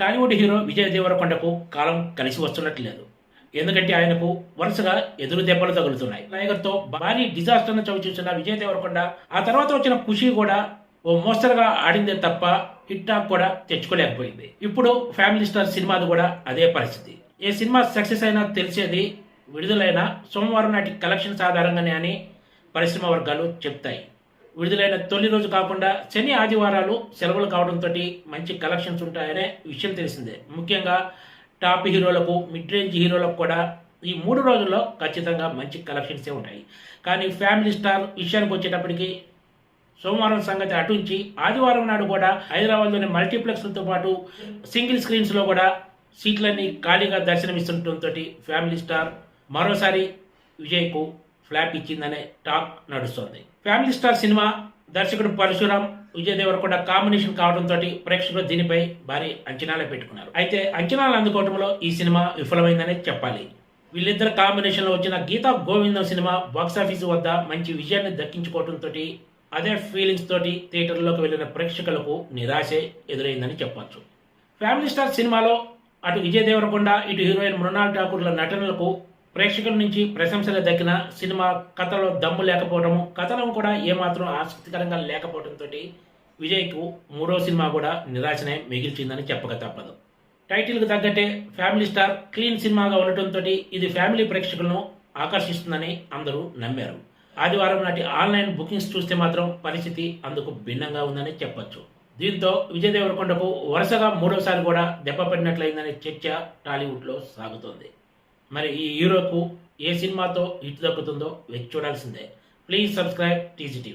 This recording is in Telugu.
టాలీవుడ్ హీరో విజయ్ దేవరకొండకు కాలం కలిసి వస్తున్నట్లేదు. ఎందుకంటే ఆయనకు వరుసగా ఎదురు దెబ్బలు తగులుతున్నాయి. నాయకర్తో భారీ డిజాస్టర్ను చవి చూసిన విజయ్ దేవరకొండ ఆ తర్వాత వచ్చిన ఖుషి కూడా ఓ మోస్తరుగా ఆడిందే తప్ప హిట్ టాక్ కూడా తెచ్చుకోలేకపోయింది. ఇప్పుడు ఫ్యామిలీ స్టార్ సినిమాది కూడా అదే పరిస్థితి. ఏ సినిమా సక్సెస్ అయినా తెలిసేది విడుదలైన సోమవారం నాటి కలెక్షన్స్ ఆధారంగానే అని పరిశ్రమ వర్గాలు చెప్తాయి. విడుదలైన తొలి రోజు కాకుండా శని ఆదివారాలు సెలవులు కావడంతో మంచి కలెక్షన్స్ ఉంటాయనే విషయం తెలిసిందే. ముఖ్యంగా టాప్ హీరోలకు మిడ్ రేంజ్ హీరోలకు కూడా ఈ మూడు రోజుల్లో ఖచ్చితంగా మంచి కలెక్షన్సే ఉంటాయి. కానీ ఫ్యామిలీ స్టార్ విషయానికి వచ్చేటప్పటికి సోమవారం సంగతి అటుంచి ఆదివారం నాడు కూడా హైదరాబాద్లోని మల్టీప్లెక్స్లతో పాటు సింగిల్ స్క్రీన్స్లో కూడా సీట్లన్నీ ఖాళీగా దర్శనమిస్తుండటంతో ఫ్యామిలీ స్టార్ మరోసారి విజయ్కు ఫ్లాప్ ఇచ్చిందనే టాక్ నడుస్తోంది. ఫ్యామిలీ స్టార్ సినిమా దర్శకుడు పరశురాం విజయ్ దేవరకొండ కాంబినేషన్ కావడంతో ప్రేక్షకులు దీనిపై భారీ అంచనాలే పెట్టుకున్నారు. అయితే అంచనాలు అందుకోవడంలో ఈ సినిమా విఫలమైందనే చెప్పాలి. వీళ్ళిద్దరు కాంబినేషన్లో వచ్చిన గీతా గోవిందం సినిమా బాక్సాఫీస్ వద్ద మంచి విజయాన్ని దక్కించుకోవడంతో అదే ఫీలింగ్స్ తోటి థియేటర్లోకి వెళ్ళిన ప్రేక్షకులకు నిరాశే ఎదురైందని చెప్పొచ్చు. ఫ్యామిలీ స్టార్ సినిమాలో అటు విజయ్ దేవరకొండ ఇటు హీరోయిన్ మృణాల్ ఠాకూర్ల నటనలకు ప్రేక్షకుల నుంచి ప్రశంసలు దక్కిన సినిమా కథలో దమ్ము లేకపోవడము కథనం కూడా ఏమాత్రం ఆసక్తికరంగా లేకపోవడంతో విజయ్కు మూడో సినిమా కూడా నిరాశనే మిగిల్చిందని చెప్పక తప్పదు. టైటిల్కు తగ్గట్టే ఫ్యామిలీ స్టార్ క్లీన్ సినిమాగా ఉండటంతో ఇది ఫ్యామిలీ ప్రేక్షకులను ఆకర్షిస్తుందని అందరూ నమ్మారు. ఆదివారం నాటి ఆన్లైన్ బుకింగ్స్ చూస్తే మాత్రం పరిస్థితి అందుకు భిన్నంగా ఉందని చెప్పొచ్చు. దీంతో విజయ్ దేవరకొండకు వరుసగా మూడోసారి కూడా దెబ్బపడినట్లయిందనే చర్చ టాలీవుడ్లో సాగుతోంది. మరి ఈ హీరోకు ఏ సినిమాతో హిట్ దక్కుతుందో వెచ్చి చూడాల్సిందే. Please subscribe TGTV